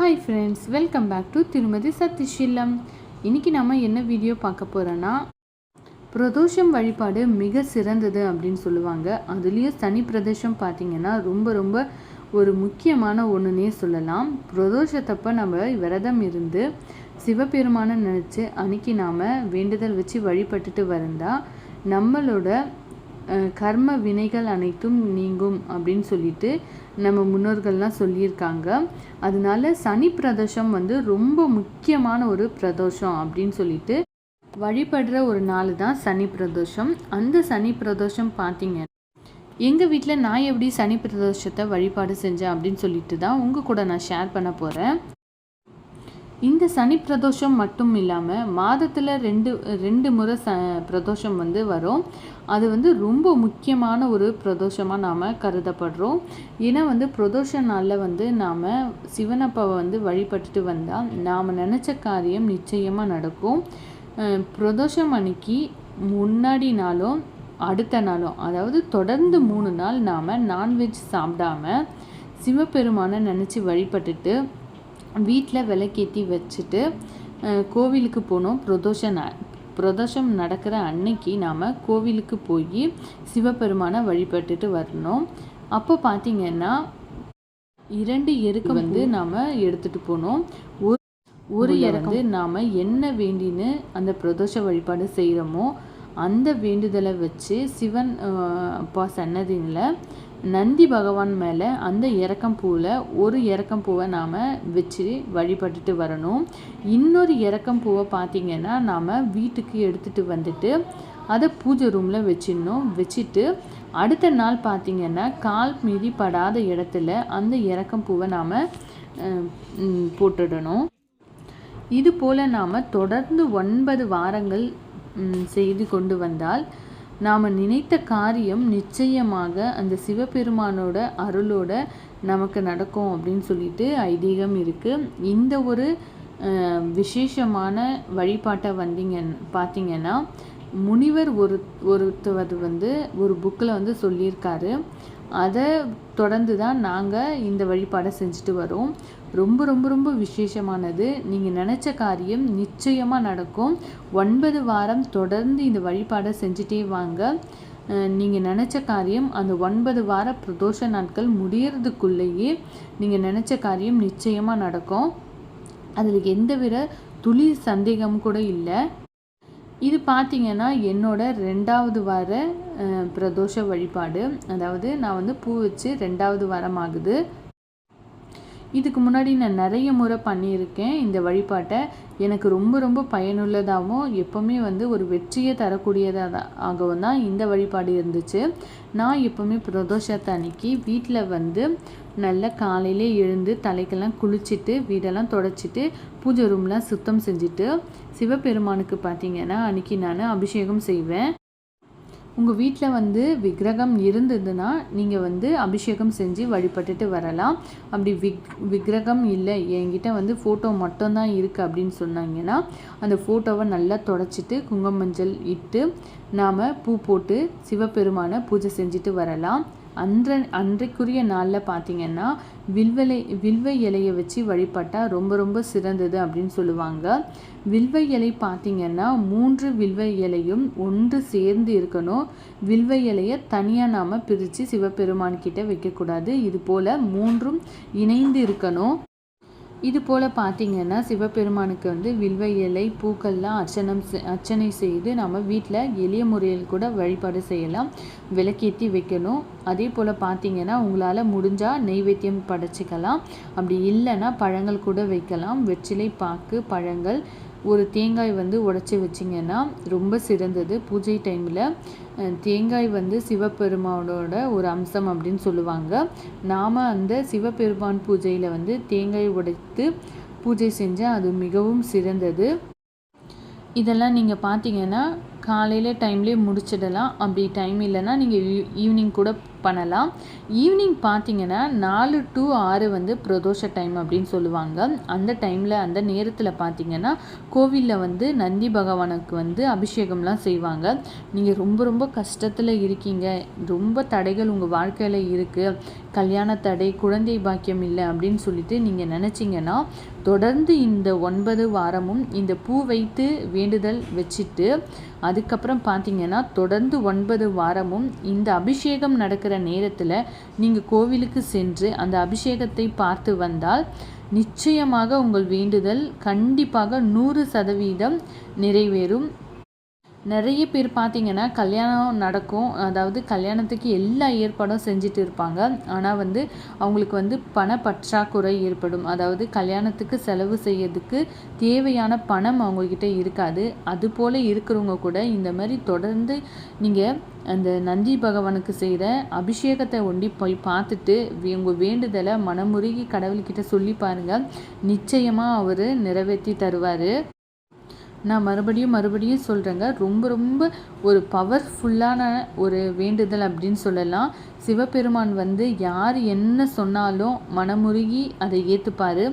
Hi friends welcome back to திருமதி சத்திஷீலம் இன்றைக்கி நம்ம என்ன வீடியோ பார்க்க போகிறோன்னா பிரதோஷம் வழிபாடு மிக சிறந்தது அப்படின்னு சொல்லுவாங்க. அதுலேயும் சனி பிரதோஷம் பார்த்திங்கன்னா ரொம்ப ரொம்ப ஒரு முக்கியமான ஒன்றுனே சொல்லலாம். பிரதோஷத்தப்ப நம்ம விரதம் இருந்து சிவபெருமானை நினச்சி அன்னைக்கு நாம் வேண்டுதல் வச்சு வழிபட்டுட்டு வந்தால் நம்மளோட கர்ம வினைகள் அனைத்தும் நீங்கும் அப்படின்னு சொல்லிட்டு நம்ம முன்னோர்கள்லாம் சொல்லியிருக்காங்க. அதனால சனி பிரதோஷம் வந்து ரொம்ப முக்கியமான ஒரு பிரதோஷம் அப்படின்னு சொல்லிட்டு வழிபடுற ஒரு நாள் தான் சனி பிரதோஷம். அந்த சனி பிரதோஷம் பார்த்தீங்க எங்கள் வீட்டில் நான் எப்படி சனி பிரதோஷத்தை வழிபாடு செஞ்சேன் அப்படின்னு சொல்லிட்டு தான் உங்கள் கூட நான் ஷேர் பண்ண போகிறேன் இந்த சனி பிரதோஷம் மட்டும் இல்லாமல் மாதத்தில் ரெண்டு ரெண்டு முறை ச பிரதோஷம் வந்து வரும். அது வந்து ரொம்ப முக்கியமான ஒரு பிரதோஷமாக நாம் கருதப்படுறோம். ஏன்னா வந்து பிரதோஷ நாளில் வந்து நாம் சிவனப்பாவை வந்து வழிபட்டுட்டு வந்தால் நாம் நினச்ச காரியம் நிச்சயமாக நடக்கும். பிரதோஷம் அன்னைக்கு முன்னாடி நாளும் அடுத்த நாளும் அதாவது தொடர்ந்து மூணு நாள் நாம் நான்வெஜ் சாப்பிடாம சிவபெருமானை நினச்சி வழிபட்டுட்டு வீட்டில் விளக்கேற்றி வச்சுட்டு அஹ், கோவிலுக்கு போனோம். பிரதோஷ நா- பிரதோஷம் நடக்கிற அன்னைக்கு நாம் கோவிலுக்கு போய் சிவபெருமானை வழிபட்டுட்டு வரணும். அப்போ பார்த்தீங்கன்னா இரண்டு எருக்கு வந்து நாம் எடுத்துகிட்டு போனோம். ஒரு ஒரு இறந்து நாம் என்ன வேண்டின்னு அந்த பிரதோஷ வழிபாடு செய்கிறோமோ அந்த வேண்டுதலை வச்சு சிவன் அப்பா சன்னதியில் நந்தி பகவான் மேலே அந்த இறக்கம் பூவில் ஒரு இறக்கம் பூவை நாம் வச்சு வழிபட்டுட்டு வரணும். இன்னொரு இறக்கம் பூவை பார்த்திங்கன்னா நாம் வீட்டுக்கு எடுத்துகிட்டு வந்துட்டு அதை பூஜை ரூமில் வச்சிடணும். வச்சுட்டு அடுத்த நாள் பார்த்திங்கன்னா கால் மீதி படாத இடத்துல அந்த இறக்கம் பூவை நாம் போட்டுடணும். இது போல் நாம் தொடர்ந்து ஒன்பது வாரங்கள் செய்து கொண்டு வந்தால் நாம் நினைத்த காரியம் நிச்சயமாக அந்த சிவபெருமானோட அருளோட நமக்கு நடக்கும் அப்படின்னு சொல்லிட்டு ஐதீகம் இருக்குது இந்த ஒரு விசேஷமான வழிபாட்டை வந்தீங்க பார்த்தீங்கன்னா முனிவர் ஒரு ஒருத்தவர் வந்து ஒரு புக்கில் வந்து சொல்லியிருக்காரு. அதை தொடர்ந்து தான் நாங்கள் இந்த வழிபாடை செஞ்சுட்டு வரோம். ரொம்ப ரொம்ப ரொம்ப விசேஷமானது. நீங்கள் நினச்ச காரியம் நிச்சயமாக நடக்கும். ஒன்பது வாரம் தொடர்ந்து இந்த வழிபாடை செஞ்சுட்டே வாங்க. நீங்கள் நினச்ச காரியம் அந்த ஒன்பது வார பிரதோஷ நாட்கள் முடியறதுக்குள்ளேயே நீங்கள் நினச்ச காரியம் நிச்சயமாக நடக்கும். அதில் எந்தவித துளி சந்தேகம் கூட இல்லை. இது பார்த்திங்கன்னா என்னோட ரெண்டாவது வார பிரதோஷ வழிபாடு. அதாவது நான் வந்து பூ வச்சு ரெண்டாவது வாரம் ஆகுது. இதுக்கு முன்னாடி நான் நிறைய முறை பண்ணியிருக்கேன். இந்த வழிபாட்டை எனக்கு ரொம்ப ரொம்ப பயனுள்ளதாகவும் எப்போவுமே வந்து ஒரு வெற்றியை தரக்கூடியதாக ஆகவும் தான் இந்த வழிபாடு இருந்துச்சு. நான் எப்போவுமே பிரதோஷத்தை அன்னைக்கு வீட்டில் வந்து நல்ல காலையிலே எழுந்து தலைக்கெல்லாம் குளிச்சுட்டு வீடெல்லாம் தொடச்சிட்டு பூஜை ரூம்லாம் சுத்தம் செஞ்சுட்டு சிவபெருமானுக்கு பார்த்தீங்கன்னா அன்னைக்கு நான் அபிஷேகம் செய்வேன். உங்கள் வீட்டில் வந்து விக்கிரகம் இருந்ததுன்னா நீங்கள் வந்து அபிஷேகம் செஞ்சு வழிபட்டுட்டு வரலாம். அப்படி விக் விக்கிரகம் இல்லை என்கிட்ட வந்து ஃபோட்டோ மட்டும்தான் இருக்குது அப்படின்னு சொன்னாங்கன்னா அந்த ஃபோட்டோவை நல்லா தொடச்சிட்டு குங்கும மஞ்சள் இட்டு நாம் பூ போட்டு சிவபெருமானை பூஜை செஞ்சுட்டு வரலாம். அன்ற அன்றைக்குரிய நாளில் பார்த்தீங்கன்னா வில்வலை வில்வ இலையை வச்சு வழிபட்டால் ரொம்ப ரொம்ப சிறந்தது அப்படின்னு சொல்லுவாங்க. வில்வ இலை பார்த்தீங்கன்னா மூன்று வில்வ இலையும் ஒன்று சேர்ந்து இருக்கணும். வில்வ இலையை தனியாக நாம் பிரித்து சிவபெருமான்கிட்ட வைக்கக்கூடாது. இது போல் மூன்றும் இணைந்து இருக்கணும். இது போல் பார்த்திங்கன்னா சிவபெருமானுக்கு வந்து வில்வ இலை பூக்கள்லாம் அர்ச்சனம் அர்ச்சனை செய்து நம்ம வீட்டில் எளிய முறையில் கூட வழிபாடு செய்யலாம். விளக்கேற்றி வைக்கணும். அதே போல் பார்த்தீங்கன்னா உங்களால் முடிஞ்சால் நெய்வேத்தியம் படைச்சிக்கலாம். அப்படி இல்லைன்னா பழங்கள் கூட வைக்கலாம். வெற்றிலை பாக்கு பழங்கள் ஒரு தேங்காய் வந்து உடைச்சி வச்சிங்கன்னா ரொம்ப சிறந்தது. பூஜை டைமில் தேங்காய் வந்து சிவபெருமானோட ஒரு அம்சம் அப்படின்னு சொல்லுவாங்க. நாம் அந்த சிவபெருமான் பூஜையில் வந்து தேங்காய் உடைத்து பூஜை செஞ்சால் அது மிகவும் சிறந்தது. இதெல்லாம் நீங்கள் பார்த்தீங்கன்னா காலையில் டைம்லேயே முடிச்சிடலாம். அப்படி டைம் இல்லைன்னா நீங்கள் ஈவினிங் கூட பண்ணலாம். ஈவினிங் பார்த்தீங்கன்னா நாலு டு ஆறு வந்து பிரதோஷ டைம் அப்படின்னு சொல்லுவாங்க. அந்த டைமில் அந்த நேரத்தில் பார்த்தீங்கன்னா கோவிலில் வந்து நந்தி பகவானுக்கு வந்து அபிஷேகம்லாம் செய்வாங்க. நீங்கள் ரொம்ப ரொம்ப கஷ்டத்தில் இருக்கீங்க. ரொம்ப தடைகள் உங்கள் வாழ்க்கையில் இருக்குது கல்யாண தடை குழந்தை பாக்கியம் இல்லை அப்படின்னு சொல்லிட்டு நீங்கள் நினச்சிங்கன்னா தொடர்ந்து இந்த ஒன்பது வாரமும் இந்த பூ வைத்து வேண்டுதல் வச்சுட்டு அதுக்கப்புறம் பார்த்தீங்கன்னா தொடர்ந்து ஒன்பது வாரமும் இந்த அபிஷேகம் நடக்கிற நேரத்தில் நீங்கள் கோவிலுக்கு சென்று அந்த அபிஷேகத்தை பார்த்து வந்தால் நிச்சயமாக உங்கள் வேண்டுதல் கண்டிப்பாக நூறு சதவீதம் நிறைவேறும். நிறைய பேர் பார்த்தீங்கன்னா கல்யாணம் நடக்கும். அதாவது கல்யாணத்துக்கு எல்லா ஏற்பாடும் செஞ்சுட்டு இருப்பாங்க. ஆனால் வந்து அவங்களுக்கு வந்து பண பற்றாக்குறை ஏற்படும். அதாவது கல்யாணத்துக்கு செலவு செய்யறதுக்கு தேவையான பணம் அவங்கக்கிட்ட இருக்காது. அது போல் இருக்கிறவங்க கூட இந்த மாதிரி தொடர்ந்து நீங்கள் அந்த நந்தி பகவானுக்கு செய்கிற அபிஷேகத்தை ஒண்டி போய் பார்த்துட்டு உங்கள் வேண்டுதலை மனமுருகி கடவுள்கிட்ட சொல்லி பாருங்கள் நிச்சயமாக அவர் நிறைவேற்றி தருவார். நான் மறுபடியும் மறுபடியும் சொல்கிறேங்க ரொம்ப ரொம்ப ஒரு பவர்ஃபுல்லான ஒரு வேண்டுதல் அப்படின்னு சொல்லலாம். சிவபெருமான் வந்து யார் என்ன சொன்னாலும் மனமுருகி அதை ஏற்றுப்பார்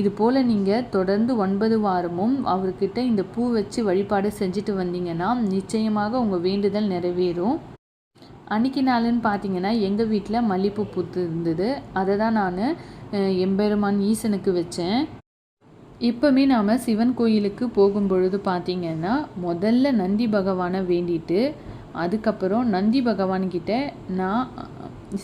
இது போல் நீங்கள் தொடர்ந்து ஒன்பது வாரமும் அவர்கிட்ட இந்த பூ வச்சு வழிபாடு செஞ்சுட்டு வந்தீங்கன்னா நிச்சயமாக உங்கள் வேண்டுதல் நிறைவேறும். அன்றைக்கி நாளுன்னு பார்த்தீங்கன்னா எங்கள் வீட்டில் மல்லிகைப்பூ பூத்து இருந்தது. அதை தான் நான் எம்பெருமான் ஈசனுக்கு வச்சேன். இப்போவுமே நாம் சிவன் கோயிலுக்கு போகும் பொழுது பார்த்திங்கன்னா முதல்ல நந்தி பகவானை வேண்டிட்டு அதுக்கப்புறம் நந்தி பகவான்கிட்ட நான்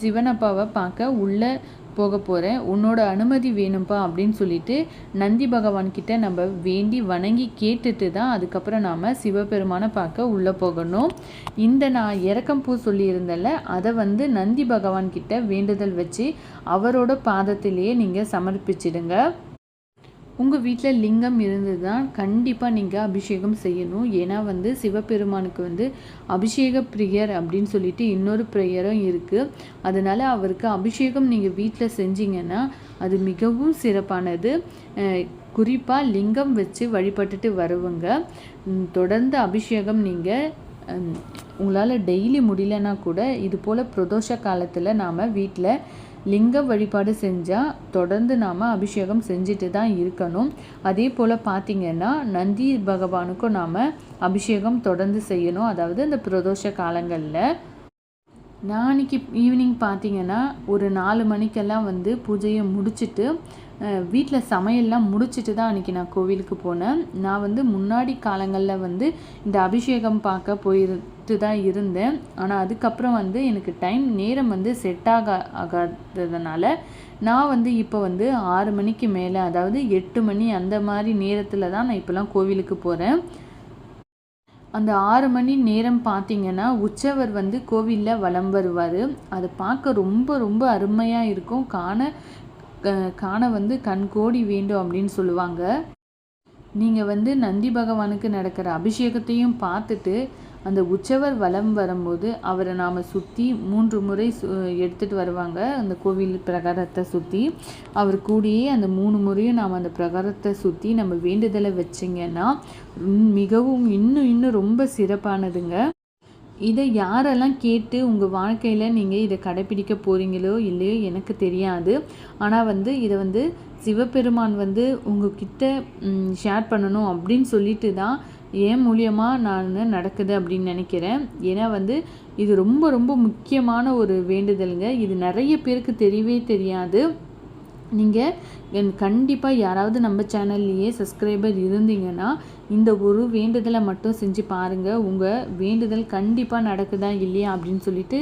சிவனப்பாவை பார்க்க உள்ளே போக போகிறேன் உன்னோட அனுமதி வேணும்ப்பா அப்படின்னு சொல்லிட்டு நந்தி பகவான்கிட்ட நம்ம வேண்டி வணங்கி கேட்டுட்டு தான் அதுக்கப்புறம் நாம் சிவபெருமானை பார்க்க உள்ளே போகணும். இந்த நான் இறக்கம் பூ சொல்லியிருந்தல அதை வந்து நந்தி பகவான்கிட்ட வேண்டுதல் வச்சு அவரோட பாதத்திலேயே நீங்கள் சமர்ப்பிச்சிடுங்க. உங்கள் வீட்டில் லிங்கம் இருந்து தான் கண்டிப்பாக நீங்கள் அபிஷேகம் செய்யணும். ஏன்னா வந்து சிவபெருமானுக்கு வந்து அபிஷேக பிரியர் அப்படின்னு சொல்லிட்டு இன்னொரு ப்ரேயரும் இருக்குது அதனால் அவருக்கு அபிஷேகம் நீங்கள் வீட்டில் செஞ்சீங்கன்னா அது மிகவும் சிறப்பானது. குறிப்பாக லிங்கம் வச்சு வழிபட்டுட்டு வருவங்க தொடர்ந்து அபிஷேகம் நீங்கள் உங்களால் டெய்லி முடியலன்னா கூட இது போல் பிரதோஷ காலத்தில் நாம் வீட்டில் லிங்க வழிபாடு செஞ்சால் தொடர்ந்து நாம் அபிஷேகம் செஞ்சுட்டு தான் இருக்கணும். அதே போல் பார்த்திங்கன்னா நந்தி பகவானுக்கும் நாம் அபிஷேகம் தொடர்ந்து செய்யணும். அதாவது இந்த பிரதோஷ காலங்களில். நாளைக்கு ஈவினிங் பார்த்தீங்கன்னா ஒரு நாலு மணிக்கெல்லாம் வந்து பூஜையை முடிச்சுட்டு வீட்டில் சமையல்லாம் முடிச்சுட்டு தான் அன்றைக்கி நான் கோவிலுக்கு போனேன். நான் வந்து முன்னாடி காலங்களில் வந்து இந்த அபிஷேகம் பார்க்க போயிரு போயிட்டு தான் இருந்தேன். ஆனால் அதுக்கப்புறம் வந்து எனக்கு டைம் நேரம் வந்து செட் ஆக ஆகாததுனால நான் வந்து இப்போ வந்து ஆறு மணிக்கு மேலே அதாவது எட்டு மணி அந்த மாதிரி நேரத்தில் தான் நான் இப்போலாம் கோவிலுக்கு போகிறேன் அந்த ஆறு மணி நேரம் பார்த்தீங்கன்னா உற்சவர் வந்து கோவிலில் வலம் வருவார். அதை பார்க்க ரொம்ப ரொம்ப அருமையாக இருக்கும். காண காண வந்து கண்கோடி வேண்டும் அப்படின்னு சொல்லுவாங்க. நீங்கள் வந்து நந்தி பகவானுக்கு நடக்கிற அபிஷேகத்தையும் பார்த்துட்டு அந்த உற்சவர் வலம் வரும்போது அவரை நாம் சுற்றி மூன்று முறை எடுத்துகிட்டு வருவாங்க. அந்த கோவில் பிரகாரத்தை சுற்றி அவர் கூடியே அந்த மூணு முறையும் நாம் அந்த பிரகாரத்தை சுற்றி நம்ம வேண்டுதலை வச்சிங்கன்னா மிகவும் இன்னும் இன்னும் ரொம்ப சிறப்பானதுங்க. இதை யாரெல்லாம் கேட்டு உங்கள் வாழ்க்கையில் நீங்கள் இதை கடைப்பிடிக்க போகிறீங்களோ இல்லையோ எனக்கு தெரியாது. ஆனால் வந்து இதை வந்து சிவபெருமான் வந்து உங்ககிட்ட ஷேர் பண்ணணும் அப்படின்னு சொல்லிட்டு தான் ஏன் மூலியமாக நான் நடக்குது அப்படின்னு நினைக்கிறேன். ஏன்னா வந்து இது ரொம்ப ரொம்ப முக்கியமான ஒரு வேண்டுதலுங்க. இது நிறைய பேருக்கு தெரியவே தெரியாது. நீங்கள் கண்டிப்பாக யாராவது நம்ம சேனல்லையே சப்ஸ்கிரைபர் இருந்தீங்கன்னா இந்த ஒரு வேண்டுதலை மட்டும் செஞ்சு பாருங்கள் உங்கள் வேண்டுதல் கண்டிப்பாக நடக்குதா இல்லையா அப்படின்னு சொல்லிட்டு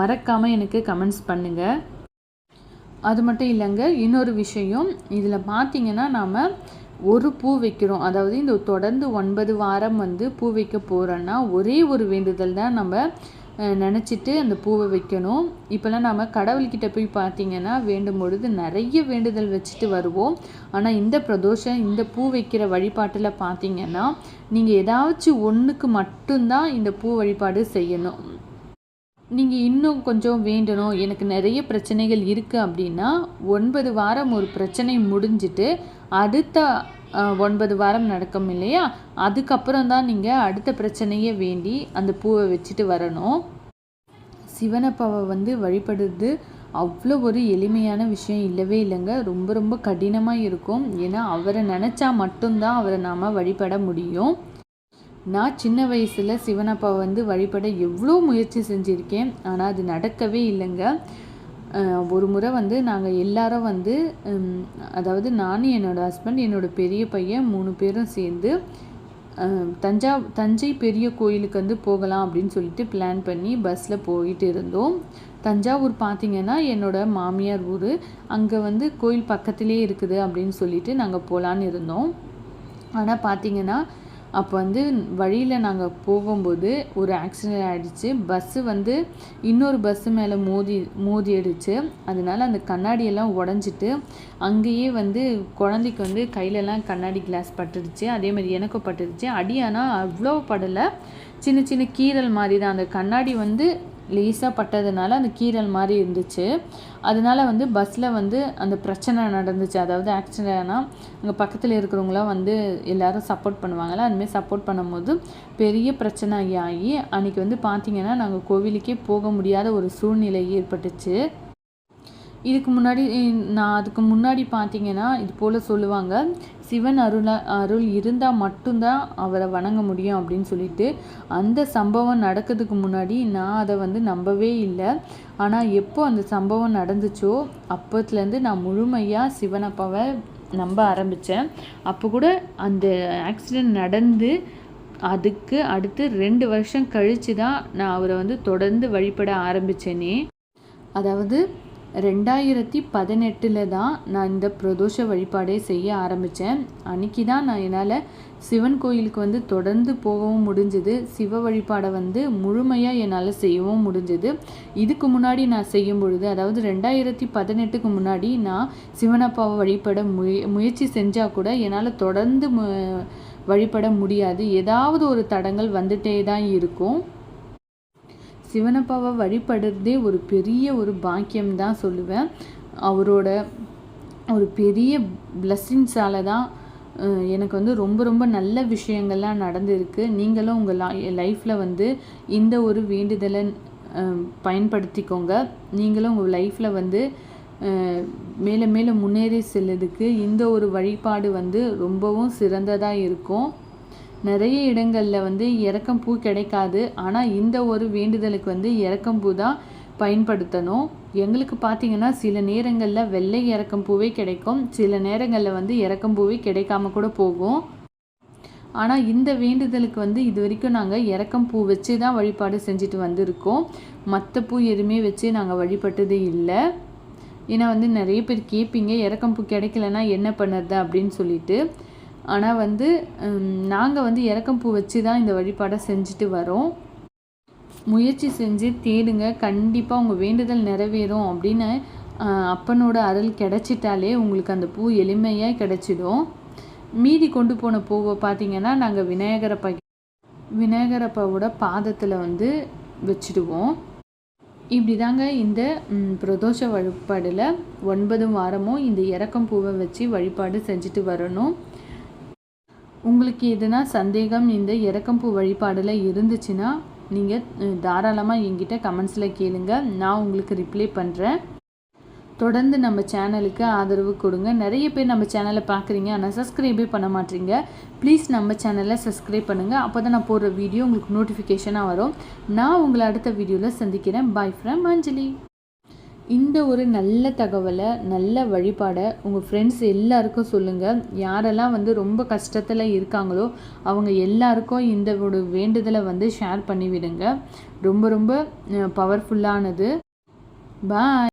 மறக்காமல் எனக்கு கமெண்ட்ஸ் பண்ணுங்கள் அது மட்டும் இல்லைங்க இன்னொரு விஷயம். இதில் பார்த்தீங்கன்னா நாம் ஒரு பூ வைக்கிறோம். அதாவது இந்த தொடர்ந்து ஒன்பது வாரம் வந்து பூ வைக்க போகிறோன்னா ஒரே ஒரு வேண்டுதல் தான் நம்ம நினச்சிட்டு அந்த பூவை வைக்கணும். இப்போல்லாம் நம்ம கடவுள்கிட்ட போய் பார்த்தீங்கன்னா வேண்டும் பொழுது நிறைய வேண்டுதல் வச்சுட்டு வருவோம். ஆனால் இந்த பிரதோஷம் இந்த பூ வைக்கிற வழிபாட்டில் பார்த்தீங்கன்னா நீங்கள் ஏதாச்சும் ஒன்றுக்கு மட்டும்தான் இந்த பூ வழிபாடு செய்யணும். நீங்கள் இன்னும் கொஞ்சம் வேண்டணும். எனக்கு நிறைய பிரச்சனைகள் இருக்குது அப்படின்னா ஒன்பது வாரம் ஒரு பிரச்சனை முடிஞ்சிட்டு அடுத்த ஒன்பது வாரம் நடக்கும் இல்லையா? அதுக்கப்புறம் தான் நீங்கள் அடுத்த பிரச்சனையை வேண்டி அந்த பூவை வச்சுட்டு வரணும். சிவனப்பாவை வந்து வழிபடுறது அவ்வளோ ஒரு எளிமையான விஷயம் இல்லவே இல்லைங்க. ரொம்ப ரொம்ப கடினமாக இருக்கும். ஏன்னா அவரை நினச்சா மட்டும்தான் அவரை நாம் வழிபட முடியும். நான் சின்ன வயசில் சிவனப்பாவை வந்து வழிபட எவ்வளோ முயற்சி செஞ்சுருக்கேன் ஆனால் அது நடக்கவே இல்லைங்க. ஒரு முறை வந்து நாங்கள் எல்லாரும் வந்து அதாவது நானும் என்னோடய ஹஸ்பண்ட் என்னோடய பெரிய பையன் மூணு பேரும் சேர்ந்து தஞ்சா தஞ்சை பெரிய கோயிலுக்கு வந்து போகலாம் அப்படின்னு சொல்லிட்டு பிளான் பண்ணி பஸ்ஸில் போயிட்டு இருந்தோம். தஞ்சாவூர் பார்த்திங்கன்னா என்னோடய மாமியார் ஊர். அங்கே வந்து கோயில் பக்கத்துலேயே இருக்குது அப்படின்னு சொல்லிட்டு நாங்கள் போகலான்னு இருந்தோம். ஆனால் பார்த்திங்கன்னா அப்போ வந்து வழியில் நாங்கள் போகும்போது ஒரு ஆக்சிடெண்ட் ஆகிடுச்சு பஸ்ஸு வந்து இன்னொரு பஸ்ஸு மேலே மோதி மோதிடுச்சு. அதனால் அதனால அந்த கண்ணாடியெல்லாம் உடஞ்சிட்டு அங்கேயே வந்து குழந்தைக்கு வந்து கையிலலாம் கண்ணாடி கிளாஸ் பட்டுடுச்சு. அதே மாதிரி எனக்கும் பட்டுடுச்சு. அடி ஆனால் அவ்வளோ படலை. சின்ன சின்ன கீரல் மாதிரி தான். அந்த கண்ணாடி வந்து லேசாக பட்டதுனால அந்த கீரல் மாதிரி இருந்துச்சு. அதனால வந்து பஸ்ஸில் வந்து அந்த பிரச்சனை நடந்துச்சு. அதாவது ஆக்சிடென்ட் ஆனால் அங்கே பக்கத்தில் இருக்கிறவங்களாம் வந்து எல்லோரும் சப்போர்ட் பண்ணுவாங்கள்ல அதுமாரி சப்போர்ட் பண்ணும்போது பெரிய பிரச்சனை ஆகி அன்றைக்கி வந்து பார்த்திங்கன்னா நாங்கள் கோவிலுக்கே போக முடியாத ஒரு சூழ்நிலை ஏற்பட்டுச்சு. இதுக்கு முன்னாடி நான் அதுக்கு முன்னாடி பார்த்தீங்கன்னா இது போல் சொல்லுவாங்க சிவன் அருள அருள் இருந்தால் மட்டும்தான் அவரை வணங்க முடியும் அப்படின்னு சொல்லிட்டு அந்த சம்பவம் நடக்கிறதுக்கு முன்னாடி நான் அதை வந்து நம்பவே இல்லை. ஆனால் எப்போ அந்த சம்பவம் நடந்துச்சோ அப்போத்துலேருந்து நான் முழுமையாக சிவனப்பாவை நம்ப ஆரம்பித்தேன் அப்போ கூட அந்த ஆக்சிடெண்ட் நடந்து அதுக்கு அடுத்து ரெண்டு வருஷம் கழித்து தான் நான் அவரை வந்து தொடர்ந்து வழிபட ஆரம்பித்தேனே அதாவது ரெண்டாயிரத்தி பதினெட்டில் தான் நான் இந்த பிரதோஷ வழிபாடே செய்ய ஆரம்பித்தேன் அன்றைக்கி தான் நான் என்னால் சிவன் கோயிலுக்கு வந்து தொடர்ந்து போகவும் முடிஞ்சுது. சிவ வழிபாடை வந்து முழுமையாக என்னால் செய்யவும் முடிஞ்சுது. இதுக்கு முன்னாடி நான் செய்யும் பொழுது அதாவது ரெண்டாயிரத்தி பதினெட்டுக்கு முன்னாடி நான் சிவனப்பாவை வழிபட முய முயற்சி செஞ்சால் கூட என்னால் தொடர்ந்து வழிபட முடியாது. ஏதாவது ஒரு தடங்கள் வந்துட்டே தான் இருக்கும். சிவனப்பாவை வழிபடுறதே ஒரு பெரிய ஒரு பாக்கியம் தான் சொல்லுவேன். அவரோட ஒரு பெரிய பிளஸ்ஸிங்ஸால் தான் எனக்கு வந்து ரொம்ப ரொம்ப நல்ல விஷயங்கள்லாம் நடந்திருக்கு. நீங்களும் உங்கள் லைஃப்பில் வந்து இந்த ஒரு வேண்டுதலை பயன்படுத்திக்கோங்க. நீங்களும் உங்கள் லைஃப்பில் வந்து மேலே மேலே முன்னேறி செல்லதுக்கு இந்த ஒரு வழிபாடு வந்து ரொம்பவும் சிறந்ததாக இருக்கும். நிறைய இடங்களில் வந்து இறக்கம் பூ கிடைக்காது. ஆனால் இந்த ஒரு வேண்டுதலுக்கு வந்து இறக்கம் பூ தான் பயன்படுத்தணும். எங்களுக்கு பார்த்திங்கன்னா சில நேரங்களில் வெள்ளை இறக்கம் பூவே கிடைக்கும். சில நேரங்களில் வந்து இறக்கம் பூவே கிடைக்காம கூட போகும். ஆனால் இந்த வேண்டுதலுக்கு வந்து இது வரைக்கும் நாங்கள் இறக்கம் பூ வச்சு தான் வழிபாடு செஞ்சுட்டு வந்திருக்கோம். மற்ற பூ எதுவுமே வச்சு நாங்கள் வழிபட்டது இல்லை. ஏன்னா வந்து நிறைய பேர் கேட்பீங்க இறக்கம் பூ கிடைக்கலன்னா என்ன பண்ணுறது அப்படின்னு சொல்லிட்டு. ஆனால் வந்து நாங்கள் வந்து இறக்கம் பூ வச்சு தான் இந்த வழிபாடை செஞ்சுட்டு வரோம். முயற்சி செஞ்சு தேடுங்க. கண்டிப்பாக உங்கள் வேண்டுதல் நிறைவேறும் அப்படின்னு அப்பனோட அருள் கிடச்சிட்டாலே உங்களுக்கு அந்த பூ எளிமையாக கிடச்சிடும். மீதி கொண்டு போன பூவை பார்த்திங்கன்னா நாங்கள் விநாயகரப்பா விநாயகரப்பாவோட பாதத்தில் வந்து வச்சுடுவோம். இப்படி தாங்க இந்த பிரதோஷ வழிபாடில் ஒன்பது வாரமும் இந்த இறக்கம் பூவை வச்சு வழிபாடு செஞ்சுட்டு வரணும். உங்களுக்கு எதுனா சந்தேகம் இந்த இறக்கம்பூ வழிபாடில் இருந்துச்சுன்னா நீங்கள் தாராளமாக எங்கிட்ட கமெண்ட்ஸில் கேளுங்க. நான் உங்களுக்கு ரிப்ளை பண்ணுறேன் தொடர்ந்து நம்ம சேனலுக்கு ஆதரவு கொடுங்க. நிறைய பேர் நம்ம சேனலை பார்க்குறீங்க ஆனால் சப்ஸ்கிரைபே பண்ண மாட்டீங்க. ப்ளீஸ் நம்ம சேனலை சப்ஸ்கிரைப் பண்ணுங்கள் அப்போ தான் நான் போடுற வீடியோ உங்களுக்கு நோட்டிஃபிகேஷனாக வரும். நான் உங்களை அடுத்த வீடியோவில் சந்திக்கிறேன். Bye from Anjali. இந்த ஒரு நல்ல தகவலை நல்ல வழிபாடை உங்கள் ஃப்ரெண்ட்ஸ் எல்லாருக்கும் சொல்லுங்கள் யாரெல்லாம் வந்து ரொம்ப கஷ்டத்தில் இருக்காங்களோ அவங்க எல்லாருக்கும் இந்த ஒரு வேண்டுதலை வந்து ஷேர் பண்ணிவிடுங்க. ரொம்ப ரொம்ப பவர்ஃபுல்லானது பாய்